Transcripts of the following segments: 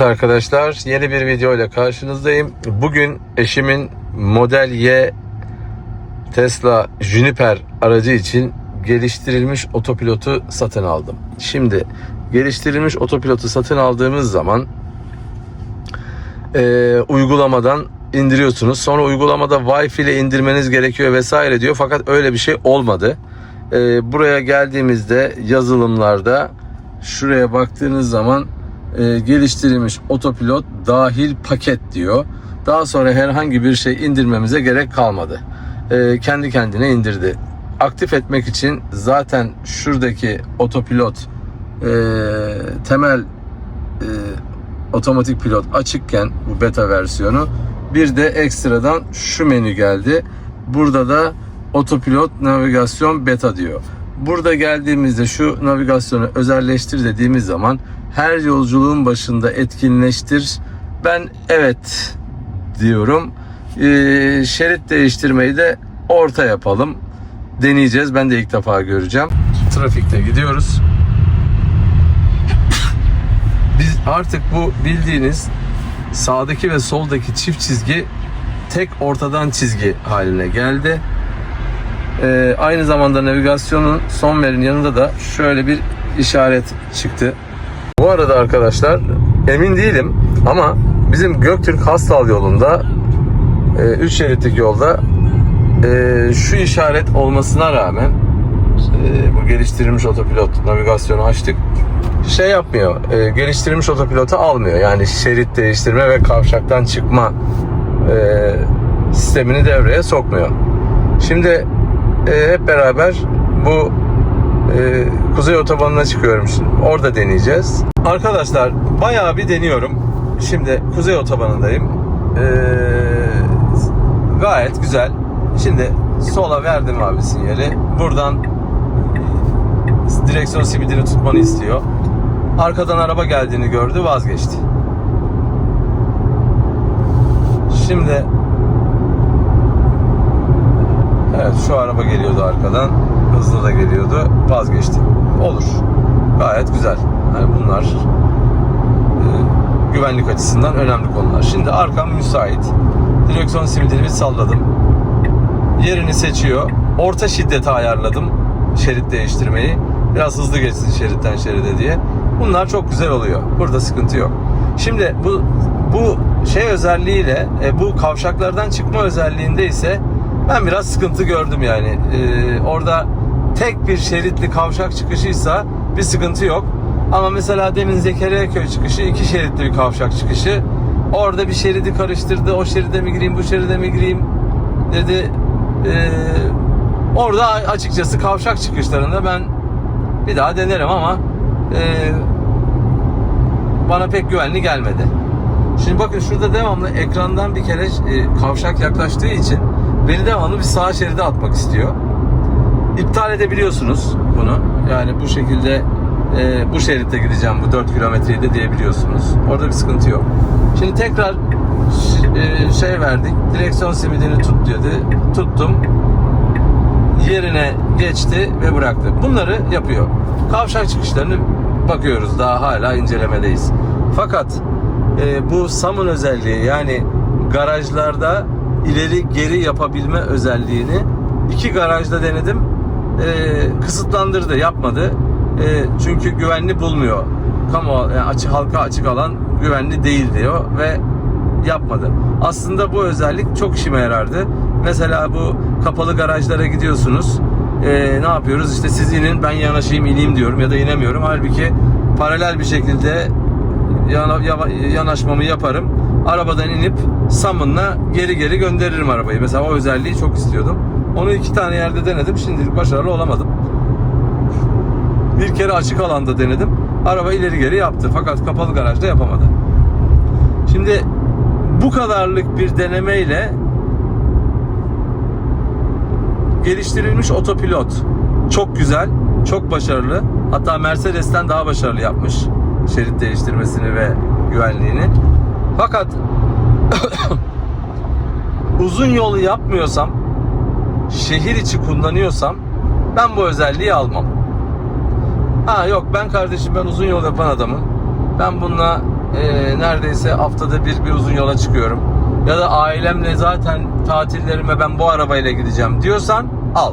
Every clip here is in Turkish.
Arkadaşlar yeni bir video ile karşınızdayım. Bugün eşimin Model Y Tesla Juniper aracı için geliştirilmiş otopilotu satın aldım. Şimdi geliştirilmiş otopilotu satın aldığımız zaman e, uygulamadan indiriyorsunuz. Sonra uygulamada Wi-Fi ile indirmeniz gerekiyor vesaire diyor. Fakat öyle bir şey olmadı. E, buraya geldiğimizde yazılımlarda şuraya baktığınız zaman e, geliştirilmiş otopilot dahil paket diyor. Daha sonra herhangi bir şey indirmemize gerek kalmadı. E, kendi kendine indirdi. Aktif etmek için zaten şuradaki otopilot e, temel e, otomatik pilot açıkken bu beta versiyonu bir de ekstradan şu menü geldi. Burada da otopilot navigasyon beta diyor. Burada geldiğimizde şu navigasyonu özelleştir dediğimiz zaman her yolculuğun başında etkinleştir. Ben evet diyorum. Ee, şerit değiştirmeyi de orta yapalım. Deneyeceğiz. Ben de ilk defa göreceğim. Trafikte gidiyoruz. Biz artık bu bildiğiniz sağdaki ve soldaki çift çizgi tek ortadan çizgi haline geldi. Ee, aynı zamanda navigasyonun son verin yanında da şöyle bir işaret çıktı. Bu arada arkadaşlar emin değilim ama bizim Göktürk Hastal yolunda 3 şeritlik yolda e, şu işaret olmasına rağmen e, bu geliştirilmiş otopilot navigasyonu açtık şey yapmıyor e, geliştirilmiş otopilotu almıyor yani şerit değiştirme ve kavşaktan çıkma e, sistemini devreye sokmuyor. Şimdi e, hep beraber bu e, Kuzey Otobanı'na çıkıyorum şimdi. Orada deneyeceğiz. Arkadaşlar bayağı bir deniyorum. Şimdi Kuzey Otobanı'ndayım. E, gayet güzel. Şimdi sola verdim abi sinyali. Buradan direksiyon simidini tutmanı istiyor. Arkadan araba geldiğini gördü vazgeçti. Şimdi Evet şu araba geliyordu arkadan. Hızlı da geliyordu. Vazgeçti. Olur. Gayet güzel. Yani bunlar e, güvenlik açısından önemli konular. Şimdi arkam müsait. Direksiyon simidini salladım. Yerini seçiyor. Orta şiddete ayarladım şerit değiştirmeyi. Biraz hızlı geçsin şeritten şeride diye. Bunlar çok güzel oluyor. Burada sıkıntı yok. Şimdi bu bu şey özelliğiyle e, bu kavşaklardan çıkma özelliğinde ise ben biraz sıkıntı gördüm yani. Ee, orada tek bir şeritli kavşak çıkışıysa bir sıkıntı yok. Ama mesela demin Zekeriya köy çıkışı iki şeritli bir kavşak çıkışı. Orada bir şeridi karıştırdı. O şeride mi gireyim, bu şeride mi gireyim dedi. Ee, orada açıkçası kavşak çıkışlarında ben bir daha denerim ama e, bana pek güvenli gelmedi. Şimdi bakın şurada devamlı ekrandan bir kere e, kavşak yaklaştığı için beni devamlı bir sağ şeride atmak istiyor. İptal edebiliyorsunuz bunu. Yani bu şekilde e, bu şeritte gideceğim bu 4 kilometreyi de diyebiliyorsunuz. Orada bir sıkıntı yok. Şimdi tekrar e, şey verdik. Direksiyon simidini tut dedi. Tuttum. Yerine geçti ve bıraktı. Bunları yapıyor. Kavşak çıkışlarını bakıyoruz. Daha hala incelemedeyiz. Fakat e, bu SAM'ın özelliği yani garajlarda ileri geri yapabilme özelliğini iki garajda denedim. E, kısıtlandırdı, yapmadı. E, çünkü güvenli bulmuyor. Kamu yani açık halka açık alan güvenli değil diyor ve yapmadı. Aslında bu özellik çok işime yarardı. Mesela bu kapalı garajlara gidiyorsunuz. E, ne yapıyoruz? İşte siz inin ben yanaşayım ineyim diyorum ya da inemiyorum. Halbuki paralel bir şekilde yana, yanaşmamı yaparım. Arabadan inip Sam'ınla geri geri gönderirim arabayı. Mesela o özelliği çok istiyordum. Onu iki tane yerde denedim. Şimdilik başarılı olamadım. Bir kere açık alanda denedim. Araba ileri geri yaptı. Fakat kapalı garajda yapamadı. Şimdi bu kadarlık bir denemeyle geliştirilmiş otopilot çok güzel, çok başarılı. Hatta Mercedes'ten daha başarılı yapmış şerit değiştirmesini ve güvenliğini. Fakat uzun yolu yapmıyorsam, şehir içi kullanıyorsam ben bu özelliği almam. Ha yok ben kardeşim ben uzun yol yapan adamım. Ben bununla e, neredeyse haftada bir bir uzun yola çıkıyorum. Ya da ailemle zaten tatillerime ben bu arabayla gideceğim diyorsan al.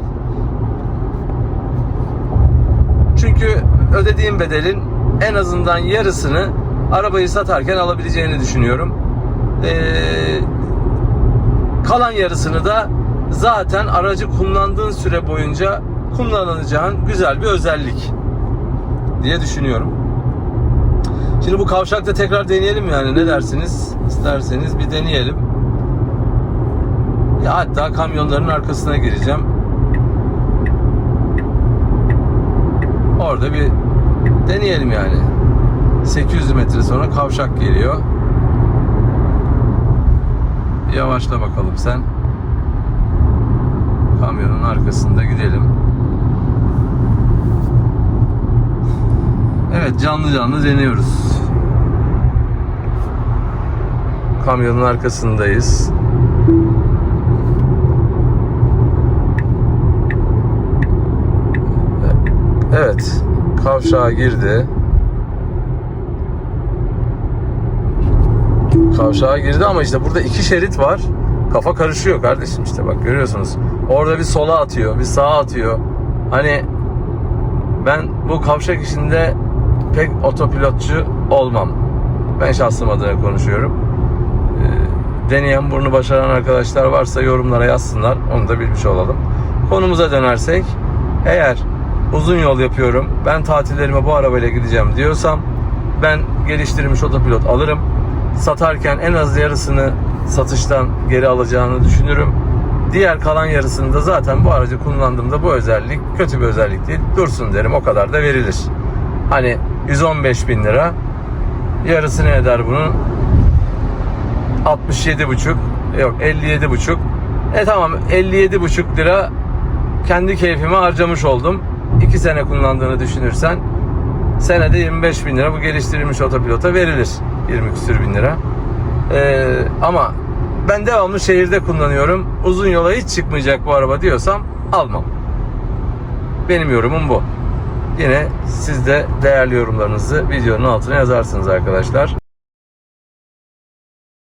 Çünkü ödediğim bedelin en azından yarısını arabayı satarken alabileceğini düşünüyorum. Ee, kalan yarısını da zaten aracı kullandığın süre boyunca kullanacağın güzel bir özellik diye düşünüyorum. Şimdi bu kavşakta tekrar deneyelim yani ne dersiniz? İsterseniz bir deneyelim. Ya hatta kamyonların arkasına gireceğim. Orada bir deneyelim yani. 800 metre sonra kavşak geliyor. Yavaşla bakalım sen. Kamyonun arkasında gidelim. Evet canlı canlı deniyoruz. Kamyonun arkasındayız. Evet. Kavşağa girdi. Kavşağa girdi ama işte burada iki şerit var. Kafa karışıyor kardeşim işte bak görüyorsunuz. Orada bir sola atıyor, bir sağa atıyor. Hani ben bu kavşak işinde pek otopilotçu olmam. Ben şahsım adına konuşuyorum. Ee, deneyen burnu başaran arkadaşlar varsa yorumlara yazsınlar. Onu da bilmiş olalım. Konumuza dönersek eğer uzun yol yapıyorum ben tatillerime bu arabayla gideceğim diyorsam ben geliştirilmiş otopilot alırım. Satarken en az yarısını satıştan geri alacağını düşünürüm. Diğer kalan yarısını da zaten bu aracı kullandığımda bu özellik kötü bir özellik değil. Dursun derim o kadar da verilir. Hani 115 bin lira yarısı ne eder bunun? 67 buçuk yok 57 buçuk. E tamam 57 buçuk lira kendi keyfime harcamış oldum. 2 sene kullandığını düşünürsen senede 25 bin lira bu geliştirilmiş otopilota verilir. 20 küsür bin lira. Ee, ama ben devamlı şehirde kullanıyorum. Uzun yola hiç çıkmayacak bu araba diyorsam almam. Benim yorumum bu. Yine siz de değerli yorumlarınızı videonun altına yazarsınız arkadaşlar.